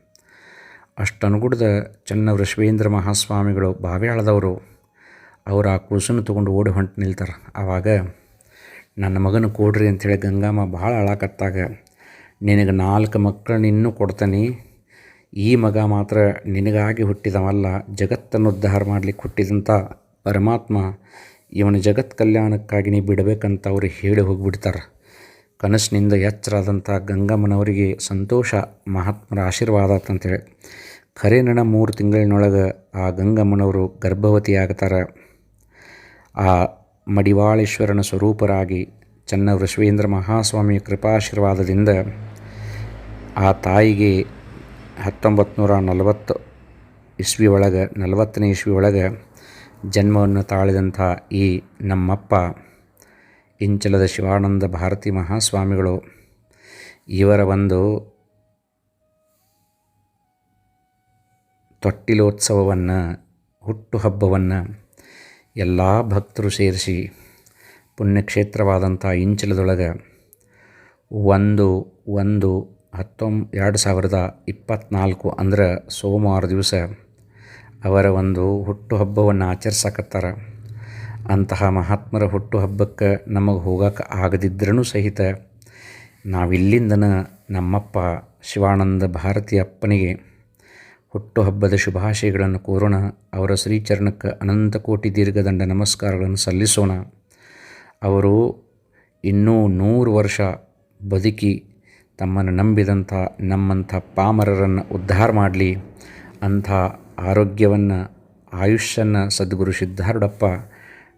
ಅಷ್ಟು ಅನುಗುಡ್ದ ಚೆನ್ನ ವೃಷವೇಂದ್ರ ಮಹಾಸ್ವಾಮಿಗಳು ಬಾವ್ಯಾಳದವರು, ಅವರು ಆ ಕೂಸನ್ನು ತೊಗೊಂಡು ಓಡಿ ಹೊಂಟು ನಿಲ್ತಾರೆ. ಆವಾಗ, ನನ್ನ ಮಗನ ಕೊಡ್ರಿ ಅಂಥೇಳಿ ಗಂಗಮ್ಮ ಭಾಳ ಅಳಾಕತ್ತಾಗ, ನಿನಗೆ ನಾಲ್ಕು ಮಕ್ಕಳನ್ನ ಇನ್ನೂ ಕೊಡ್ತಾನೆ, ಈ ಮಗ ಮಾತ್ರ ನಿನಗಾಗಿ ಹುಟ್ಟಿದವಲ್ಲ, ಜಗತ್ತನ್ನು ಉದ್ಧಾರ ಮಾಡಲಿಕ್ಕೆ ಹುಟ್ಟಿದಂಥ ಪರಮಾತ್ಮ, ಇವನ ಜಗತ್ ಕಲ್ಯಾಣಕ್ಕಾಗಿ ನೀ ಬಿಡಬೇಕಂತ ಅವ್ರು ಹೇಳಿ ಹೋಗಿಬಿಡ್ತಾರೆ. ಕನಸಿನಿಂದ ಎಚ್ಚರಾದಂಥ ಗಂಗಮ್ಮನವರಿಗೆ ಸಂತೋಷ, ಮಹಾತ್ಮರ ಆಶೀರ್ವಾದ ಅಂತಂತೇಳಿ ಖರೆ ನಣ ಮೂರು ತಿಂಗಳಿನೊಳಗೆ ಆ ಗಂಗಮ್ಮನವರು ಗರ್ಭವತಿ ಆಗ್ತಾರೆ ಆ ಮಡಿವಾಳೇಶ್ವರನ ಸ್ವರೂಪರಾಗಿ ಚನ್ನ ವೃಷವೇಂದ್ರ ಮಹಾಸ್ವಾಮಿಯ ಕೃಪಾಶೀರ್ವಾದದಿಂದ ಆ ತಾಯಿಗೆ ಹತ್ತೊಂಬತ್ತು ನೂರ ನಲವತ್ತು ಇಸ್ವಿ ಒಳಗೆ, ನಲವತ್ತನೇ ಇಸ್ವಿ ಒಳಗೆ ಜನ್ಮವನ್ನು ತಾಳಿದಂಥ ಈ ನಮ್ಮಪ್ಪ, ಇಂಚಲದ ಶಿವಾನಂದ ಭಾರತಿ ಮಹಾಸ್ವಾಮಿಗಳು ಇವರ ಒಂದು ತೊಟ್ಟಿಲೋತ್ಸವವನ್ನು, ಹುಟ್ಟುಹಬ್ಬವನ್ನು ಎಲ್ಲ ಭಕ್ತರು ಸೇರಿಸಿ ಪುಣ್ಯಕ್ಷೇತ್ರವಾದಂಥ ಇಂಚಲದೊಳಗೆ ಒಂದು ಒಂದು ಹತ್ತೊಂಬ ಎರಡು ಸಾವಿರದ ಇಪ್ಪತ್ತ್ನಾಲ್ಕು ಅಂದ್ರೆ ಸೋಮವಾರ ದಿವಸ ಅವರ ಒಂದು ಹುಟ್ಟುಹಬ್ಬವನ್ನು ಆಚರಿಸಕತ್ತಾರ. ಅಂತಹ ಮಹಾತ್ಮರ ಹುಟ್ಟುಹಬ್ಬಕ್ಕೆ ನಮಗೆ ಹೋಗಕ್ಕೆ ಆಗದಿದ್ರೂ ಸಹಿತ ನಾವಿಲ್ಲಿಂದನ ನಮ್ಮಪ್ಪ ಶಿವಾನಂದ ಭಾರತಿ ಅಪ್ಪನಿಗೆ ಹುಟ್ಟುಹಬ್ಬದ ಶುಭಾಶಯಗಳನ್ನು ಕೋರೋಣ ಅವರ ಶ್ರೀಚರಣಕ್ಕೆ ಅನಂತ ಕೋಟಿ ದೀರ್ಘದಂಡ ನಮಸ್ಕಾರಗಳನ್ನು ಸಲ್ಲಿಸೋಣ. ಅವರು ಇನ್ನೂ ನೂರು ವರ್ಷ ಬದುಕಿ ತಮ್ಮನ್ನು ನಂಬಿದಂಥ ನಮ್ಮಂಥ ಪಾಮರರನ್ನು ಉದ್ಧಾರ ಮಾಡಲಿ. ಅಂಥ ಆರೋಗ್ಯವನ್ನು, ಆಯುಷ್ಯನ್ನು ಸದ್ಗುರು ಸಿದ್ಧಾರೂಢಪ್ಪ,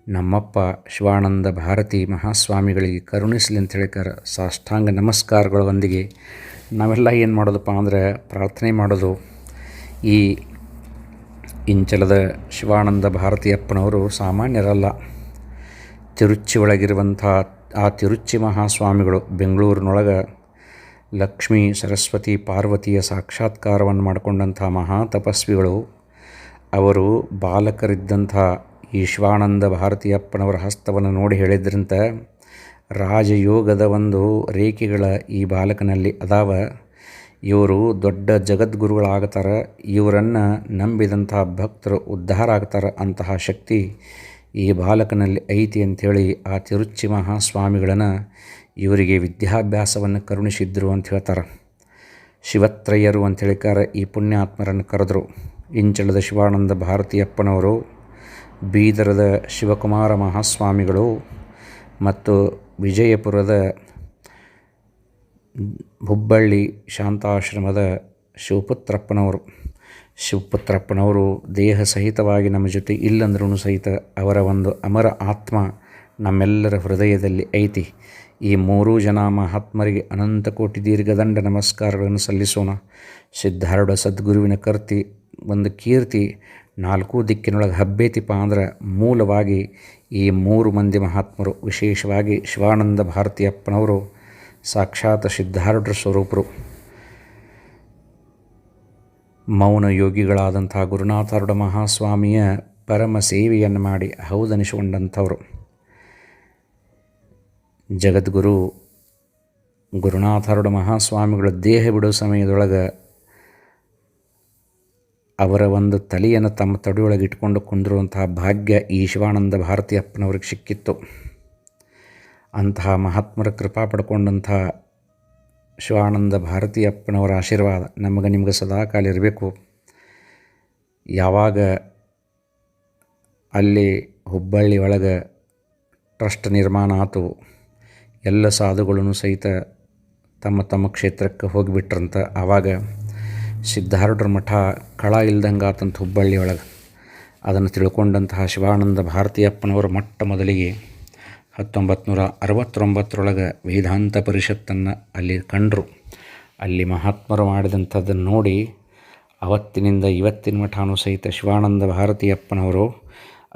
ನಮ್ಮಪ್ಪ ಶಿವಾನಂದ ಭಾರತಿ ಮಹಾಸ್ವಾಮಿಗಳಿಗೆ ಕರುಣಿಸಲಿ ಅಂತ ಹೇಳಿಕಾರ ಸಾಷ್ಟಾಂಗ ನಮಸ್ಕಾರಗಳೊಂದಿಗೆ ನಾವೆಲ್ಲ ಏನು ಮಾಡೋದಪ್ಪ ಅಂದರೆ ಪ್ರಾರ್ಥನೆ ಮಾಡೋದು. ಈ ಇಂಚಲದ ಶಿವಾನಂದ ಭಾರತೀಯಪ್ಪನವರು ಸಾಮಾನ್ಯರಲ್ಲ. ತಿರುಚಿ ಒಳಗಿರುವಂಥ ಆ ತಿರುಚಿ ಮಹಾಸ್ವಾಮಿಗಳು ಬೆಂಗಳೂರಿನೊಳಗೆ ಲಕ್ಷ್ಮೀ ಸರಸ್ವತಿ ಪಾರ್ವತಿಯ ಸಾಕ್ಷಾತ್ಕಾರವನ್ನು ಮಾಡಿಕೊಂಡಂಥ ಮಹಾ ತಪಸ್ವಿಗಳು. ಅವರು ಬಾಲಕರಿದ್ದಂಥ ಈ ಶಿವಾನಂದ ಭಾರತೀಯಪ್ಪನವರ ಹಸ್ತವನ್ನು ನೋಡಿ ಹೇಳಿದ್ರಂತ, ರಾಜಯೋಗದ ಒಂದು ರೇಖೆಗಳ ಈ ಬಾಲಕನಲ್ಲಿ ಅದಾವ. ಇವರು ದೊಡ್ಡ ಜಗದ್ಗುರುಗಳಾಗ್ತಾರೆ, ಇವರನ್ನು ನಂಬಿದಂತಹ ಭಕ್ತರು ಉದ್ಧಾರ ಆಗ್ತಾರೆ ಅಂತಹ ಶಕ್ತಿ ಈ ಬಾಲಕನಲ್ಲಿ ಐತಿ ಅಂಥೇಳಿ ಆ ತಿರುಚಿ ಮಹಾಸ್ವಾಮಿಗಳನ್ನು ಇವರಿಗೆ ವಿದ್ಯಾಭ್ಯಾಸವನ್ನು ಕರುಣಿಸಿದ್ರು ಅಂತ ಹೇಳ್ತಾರೆ. ಶಿವತ್ರಯ್ಯರು ಅಂತ ಹೇಳಿಕಾರ ಈ ಪುಣ್ಯಾತ್ಮರನ್ನು ಕರೆದರು. ಇಂಚಳದ ಶಿವಾನಂದ ಭಾರತೀಯಪ್ಪನವರು, ಬೀದರದ ಶಿವಕುಮಾರ ಮಹಾಸ್ವಾಮಿಗಳು ಮತ್ತು ವಿಜಯಪುರದ ಹುಬ್ಬಳ್ಳಿ ಶಾಂತಾಶ್ರಮದ ಶಿವಪುತ್ರಪ್ಪನವರು. ಶಿವಪುತ್ರಪ್ಪನವರು ದೇಹ ಸಹಿತವಾಗಿ ನಮ್ಮ ಜೊತೆ ಇಲ್ಲಂದ್ರೂ ಸಹಿತ ಅವರ ಒಂದು ಅಮರ ಆತ್ಮ ನಮ್ಮೆಲ್ಲರ ಹೃದಯದಲ್ಲಿ ಐತಿ. ಈ ಮೂರೂ ಜನ ಮಹಾತ್ಮರಿಗೆ ಅನಂತ ಕೋಟಿ ದೀರ್ಘದಂಡ ನಮಸ್ಕಾರಗಳನ್ನು ಸಲ್ಲಿಸೋಣ. ಸಿದ್ಧಾರೂಢ ಸದ್ಗುರುವಿನ ಕರ್ತಿ, ಒಂದು ಕೀರ್ತಿ, ನಾಲ್ಕು ದಿಕ್ಕಿನೊಳಗೆ ಹಬ್ಬೇತಿಪ್ಪ ಅಂದ್ರೆ ಮೂಲವಾಗಿ ಈ ಮೂರು ಮಂದಿ ಮಹಾತ್ಮರು, ವಿಶೇಷವಾಗಿ ಶಿವಾನಂದ ಭಾರತೀಯಪ್ಪನವರು ಸಾಕ್ಷಾತ್ ಸಿದ್ಧಾರೂಢ ಸ್ವರೂಪರು. ಮೌನ ಯೋಗಿಗಳಾದಂಥ ಗುರುನಾಥಾರೂಢ ಮಹಾಸ್ವಾಮಿಯ ಪರಮ ಸೇವೆಯನ್ನು ಮಾಡಿ ಹೌದನಿಸಿಕೊಂಡಂಥವರು. ಜಗದ್ಗುರು ಗುರುನಾಥರುಡ ಮಹಾಸ್ವಾಮಿಗಳ ದೇಹ ಬಿಡುವ ಸಮಯದೊಳಗೆ ಅವರ ಒಂದು ತಲೆಯನ್ನು ತಮ್ಮ ತಡೆಯೊಳಗೆ ಇಟ್ಕೊಂಡು ಕುಂದಿರುವಂತಹ ಭಾಗ್ಯ ಈ ಶಿವಾನಂದ ಭಾರತೀಯಪ್ಪನವ್ರಿಗೆ ಸಿಕ್ಕಿತ್ತು. ಅಂತಹ ಮಹಾತ್ಮರ ಕೃಪಾ ಪಡ್ಕೊಂಡಂಥ ಶಿವಾನಂದ ಭಾರತೀಯಪ್ಪನವರ ಆಶೀರ್ವಾದ ನಮಗೆ ನಿಮ್ಗೆ ಸದಾಕಾಲ ಇರಬೇಕು. ಯಾವಾಗ ಅಲ್ಲಿ ಹುಬ್ಬಳ್ಳಿ ಒಳಗೆ ಟ್ರಸ್ಟ್ ನಿರ್ಮಾಣ ಆತು, ಎಲ್ಲ ಸಾಧುಗಳನ್ನು ಸಹಿತ ತಮ್ಮ ತಮ್ಮ ಕ್ಷೇತ್ರಕ್ಕೆ ಹೋಗಿಬಿಟ್ರಂತ, ಆವಾಗ ಸಿದ್ಧಾರೂಢರ ಮಠ ಕಳ ಇಲ್ದಂಗೆ ಆತಂತ ಹುಬ್ಬಳ್ಳಿ ಒಳಗೆ. ಅದನ್ನು ತಿಳ್ಕೊಂಡಂತಹ ಶಿವಾನಂದ ಭಾರತೀಯಪ್ಪನವರು ಮೊಟ್ಟ ಮೊದಲಿಗೆ ಹತ್ತೊಂಬತ್ತು ನೂರ ಅರವತ್ತೊಂಬತ್ತರೊಳಗೆ ವೇದಾಂತ ಪರಿಷತ್ತನ್ನು ಅಲ್ಲಿ ಕಂಡರು. ಅಲ್ಲಿ ಮಹಾತ್ಮರು ಮಾಡಿದಂಥದ್ದನ್ನು ನೋಡಿ ಅವತ್ತಿನಿಂದ ಇವತ್ತಿನ ಮಠಾನು ಸಹಿತ ಶಿವಾನಂದ ಭಾರತೀಯಪ್ಪನವರು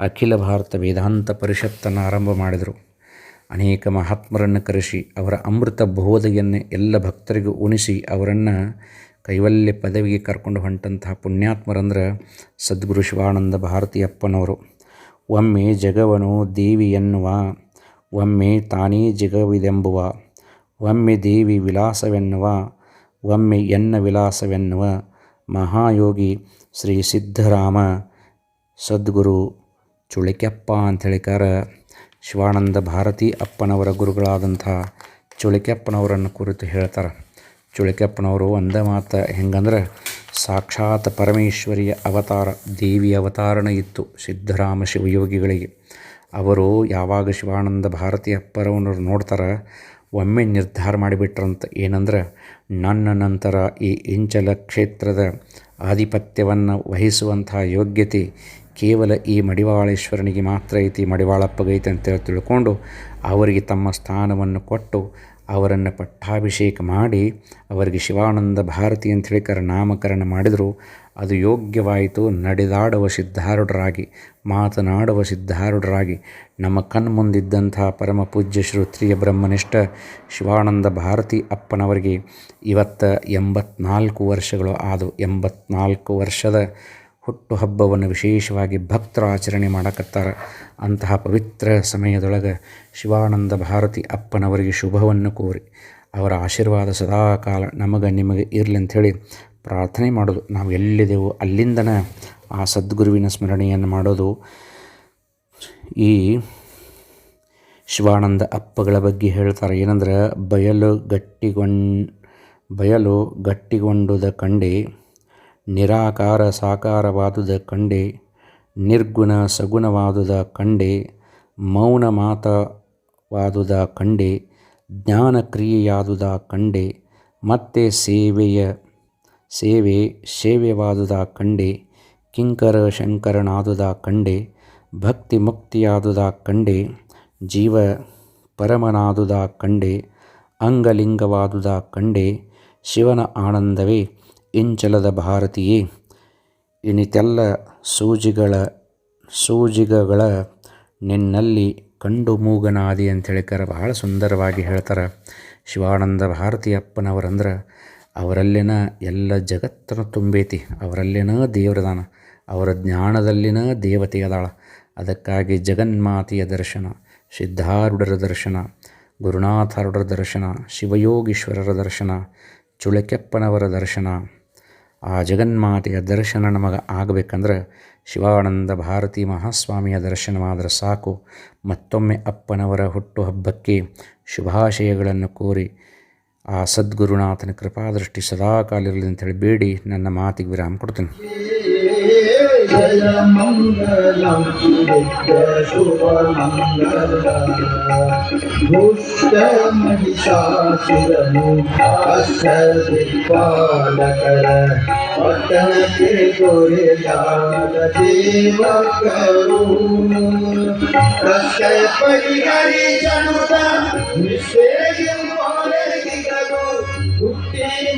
ಅಖಿಲ ಭಾರತ ವೇದಾಂತ ಪರಿಷತ್ತನ್ನು ಆರಂಭ ಮಾಡಿದರು. ಅನೇಕ ಮಹಾತ್ಮರನ್ನು ಕರೆಸಿ ಅವರ ಅಮೃತ ಬೋಧೆಯನ್ನು ಎಲ್ಲ ಭಕ್ತರಿಗೂ ಉಣಿಸಿ ಅವರನ್ನು ಕೈವಲ್ಯ ಪದವಿಗೆ ಕರ್ಕೊಂಡು ಹೊಂಟಂತಹ ಪುಣ್ಯಾತ್ಮರಂದ್ರೆ ಸದ್ಗುರು ಶಿವಾನಂದ ಭಾರತೀಯಪ್ಪನವರು. ಒಮ್ಮೆ ಜಗವನು ದೇವಿ ಎನ್ನುವ ಒಮ್ಮೆ ತಾನೇ ಜಿಗವಿದೆಂಬುವ, ಒಮ್ಮೆ ದೇವಿ ವಿಲಾಸವೆನ್ನುವ, ಒಮ್ಮೆ ಎನ್ನ ವಿಲಾಸವೆನ್ನುವ ಮಹಾಯೋಗಿ ಶ್ರೀ ಸಿದ್ಧರಾಮ, ಸದ್ಗುರು ಚುಳಿಕೆಪ್ಪ ಅಂಥೇಳಿಕಾರ ಶಿವಾನಂದ ಭಾರತಿ ಅಪ್ಪನವರ ಗುರುಗಳಾದಂಥ ಚುಳಿಕೆಪ್ಪನವರನ್ನು ಕುರಿತು ಹೇಳ್ತಾರೆ. ಚುಳಿಕೆಪ್ಪನವರು ಒಂದೇ ಮಾತು, ಹೆಂಗಂದ್ರೆ ಸಾಕ್ಷಾತ್ ಪರಮೇಶ್ವರಿಯ ಅವತಾರ ದೇವಿ ಅವತಾರಣ ಇತ್ತು ಸಿದ್ಧರಾಮ ಶಿವಯೋಗಿಗಳಿಗೆ. ಅವರು ಯಾವಾಗ ಶಿವಾನಂದ ಭಾರತಿ ಅಪ್ಪರವನವ್ರು ನೋಡ್ತಾರೆ, ಒಮ್ಮೆ ನಿರ್ಧಾರ ಮಾಡಿಬಿಟ್ರಂತ ಏನಂದ್ರೆ, ನನ್ನ ನಂತರ ಈ ಇಂಚಲ ಕ್ಷೇತ್ರದ ಆಧಿಪತ್ಯವನ್ನು ವಹಿಸುವಂತಹ ಯೋಗ್ಯತೆ ಕೇವಲ ಈ ಮಡಿವಾಳೇಶ್ವರನಿಗೆ ಮಾತ್ರ ಐತಿ ಮಡಿವಾಳಪ್ಪಗೈತಿ ಅಂತೇಳಿ ತಿಳ್ಕೊಂಡು ಅವರಿಗೆ ತಮ್ಮ ಸ್ಥಾನವನ್ನು ಕೊಟ್ಟು ಅವರನ್ನು ಪಟ್ಟಾಭಿಷೇಕ ಮಾಡಿ ಅವರಿಗೆ ಶಿವಾನಂದ ಭಾರತಿ ಅಂತ ಹೇಳಿಕರ ನಾಮಕರಣ ಮಾಡಿದರು. ಅದು ಯೋಗ್ಯವಾಯಿತು. ನಡೆದಾಡುವ ಸಿದ್ಧಾರೂಢರಾಗಿ, ಮಾತನಾಡುವ ಸಿದ್ಧಾರೂಢರಾಗಿ, ನಮ್ಮ ಕಣ್ಮುಂದಿದ್ದಂಥ ಪರಮ ಪೂಜ್ಯ ಶ್ರೋತ್ರಿಯ ಬ್ರಹ್ಮನಿಷ್ಠ ಶಿವಾನಂದ ಭಾರತಿ ಅಪ್ಪನವರಿಗೆ ಇವತ್ತು ಎಂಬತ್ನಾಲ್ಕು ವರ್ಷಗಳು ಆದವು. ಎಂಬತ್ನಾಲ್ಕು ವರ್ಷದ ಹುಟ್ಟುಹಬ್ಬವನ್ನು ವಿಶೇಷವಾಗಿ ಭಕ್ತರ ಆಚರಣೆ ಮಾಡಕತ್ತಾರೆ. ಅಂತಹ ಪವಿತ್ರ ಸಮಯದೊಳಗೆ ಶಿವಾನಂದ ಭಾರತಿ ಅಪ್ಪನವರಿಗೆ ಶುಭವನ್ನು ಕೋರಿ, ಅವರ ಆಶೀರ್ವಾದ ಸದಾಕಾಲ ನಮಗೆ ನಿಮಗೆ ಇರಲಿ ಅಂಥೇಳಿ ಪ್ರಾರ್ಥನೆ ಮಾಡೋದು. ನಾವು ಎಲ್ಲಿದೆವು ಅಲ್ಲಿಂದನೇ ಆ ಸದ್ಗುರುವಿನ ಸ್ಮರಣೆಯನ್ನು ಮಾಡೋದು. ಈ ಶಿವಾನಂದ ಅಪ್ಪಗಳ ಬಗ್ಗೆ ಹೇಳ್ತಾರೆ. ಏನಂದ್ರೆ, ಬಯಲು ಗಟ್ಟಿಗೊಂಡ್, ಬಯಲು ಗಟ್ಟಿಗೊಂಡುದ ಕಂಡೆ, ನಿರಾಕಾರ ಸಾಕಾರವಾದುದ ಕಂಡೆ, ನಿರ್ಗುಣ ಸಗುಣವಾದುದ ಕಂಡೆ, ಮೌನ ಮಾತವಾದುದ ಕಂಡೆ, ಜ್ಞಾನ ಕ್ರಿಯೆಯಾದುದ ಕಂಡೆ, ಮತ್ತೆ ಸೇವೆಯ ಸೇವೆ ಸೇವೆವಾದುದ ಕಂಡೆ, ಕಿಂಕರ ಶಂಕರನಾದುದ ಕಂಡೆ, ಭಕ್ತಿ ಮುಕ್ತಿಯಾದುದ ಕಂಡೆ, ಜೀವ ಪರಮನಾದುದ ಕಂಡೆ, ಅಂಗಲಿಂಗವಾದುದ ಕಂಡೆ, ಶಿವನ ಆನಂದವೇ ಇಂಚಲದ ಭಾರತೀಯೇ. ಇನಿತೆಲ್ಲ ಸೂಜಿಗಳ ಸೂಜಿಗಗಳ ನಿನ್ನಲ್ಲಿ ಕಂಡು ಮೂಗನಾದಿ ಅಂತ ಹೇಳಿಕರ ಬಹಳ ಸುಂದರವಾಗಿ ಹೇಳ್ತಾರೆ ಶಿವಾನಂದ ಭಾರತೀಯಪ್ಪನವರಂದ್ರೆ. ಅವರಲ್ಲಿನ ಎಲ್ಲ ಜಗತ್ತನ್ನು ತುಂಬೈತಿ, ಅವರಲ್ಲಿನ ದೇವರದಾನ, ಅವರ ಜ್ಞಾನದಲ್ಲಿನ ದೇವತೆ ಅದಾಳ ಅದಕ್ಕಾಗಿ ಜಗನ್ಮಾತೆಯ ದರ್ಶನ, ಸಿದ್ಧಾರೂಢರ ದರ್ಶನ ಗುರುನಾಥರುಡರ ದರ್ಶನ, ಶಿವಯೋಗೀಶ್ವರರ ದರ್ಶನ, ಚುಳಕೆಪ್ಪನವರ ದರ್ಶನ. ಆ ಜಗನ್ಮಾತೆಯ ದರ್ಶನ ನಮಗೆ ಆಗಬೇಕಂದ್ರೆ ಶಿವಾನಂದ ಭಾರತಿ ಮಹಾಸ್ವಾಮಿಯ ದರ್ಶನವಾದರೆ ಸಾಕು. ಮತ್ತೊಮ್ಮೆ ಅಪ್ಪನವರ ಹುಟ್ಟುಹಬ್ಬಕ್ಕೆ ಶುಭಾಶಯಗಳನ್ನು ಕೋರಿ ಆ ಸದ್ಗುರುನಾಥನ ಕೃಪಾದೃಷ್ಟಿ ಅಂತ ಹೇಳಿ ಬೇಡಿ ನನ್ನ ಮಾತಿಗೆ ವಿರಾಮ ಕೊಡ್ತೀನಿ. ಜಯ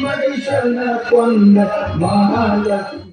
ಮನುಷ್ಯನ ಕೊಂದ ಮಹಾಲಕ್ಷ್ಮಿ